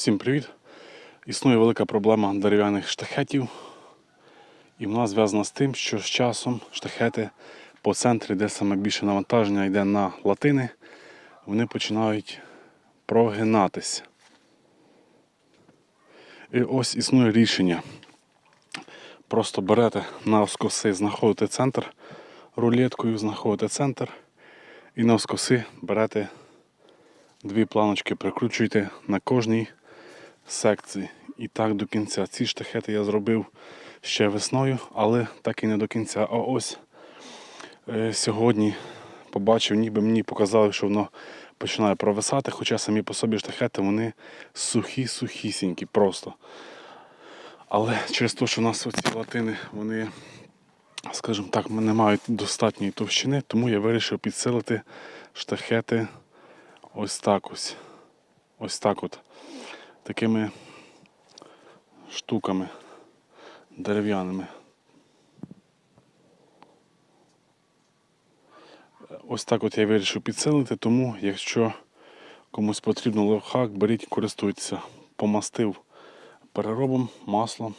Всім привіт! Існує велика проблема дерев'яних штахетів. І вона зв'язана з тим, що з часом штахети по центрі, де саме більше навантаження йде на латини, вони починають прогинатися. І ось існує рішення. Просто берете навскоси, знаходите центр рулеткою, знаходите центр і навскоси берете дві планочки, прикручуєте на кожній секції. І так до кінця. Ці штахети я зробив ще весною, але так і не до кінця. А ось е, сьогодні побачив, ніби мені показали, що воно починає провисати, хоча самі по собі штахети вони сухі-сухісінькі просто. Але через те, що у нас оці латини, вони, скажімо так, не мають достатньої товщини, тому я вирішив підсилити штахети ось так ось. Ось так от. Такими штуками дерев'яними. Ось так от я вирішив підсилити, тому якщо комусь потрібно лайфхак, беріть, користуйтеся. Помастив переробом, маслом,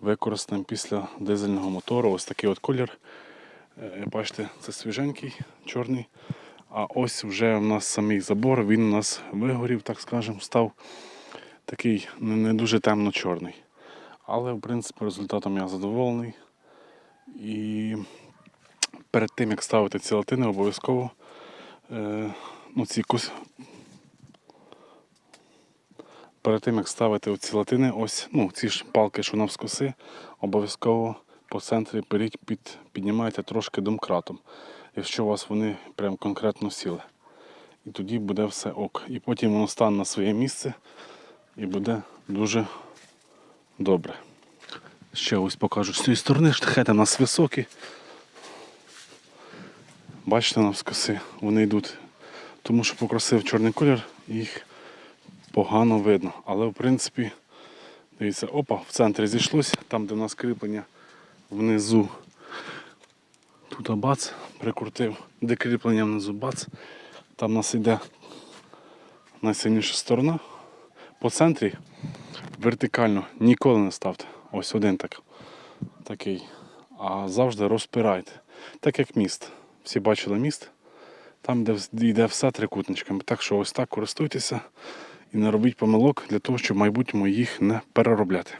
використаним після дизельного мотору. Ось такий от колір. Е, Бачите, це свіженький, чорний. А ось вже у нас самий забор, він у нас вигорів, так скажемо, став такий не, дуже темно-чорний. Але, в принципі, результатом я задоволений. І перед тим, як ставити ці латини, обов'язково е, ну, ці кус... перед тим, як ставити оці латини, ось ну, ці ж палки, що навскоси, обов'язково по центрі беріть, під, піднімайте трошки домкратом, якщо у вас вони прям конкретно сіли. І тоді буде все ок. І потім воно стане на своє місце і буде дуже добре. Ще ось покажу з цієї сторони, штахети у нас високі. Бачите, навскоси, вони йдуть. Тому що покрасив чорний колір, їх погано видно. Але в принципі, дивіться, опа, в центрі зійшлося, там, де у нас кріплення внизу. Тут бац, прикрутив, де кріплення внизу бац. Там у нас йде найсильніша сторона. По центрі вертикально ніколи не ставте. Ось один так, такий. А завжди розпирайте. Так як міст. Всі бачили міст, там, де йде все трикутничками. Так що ось так користуйтеся і не робіть помилок для того, щоб в майбутньому їх не переробляти.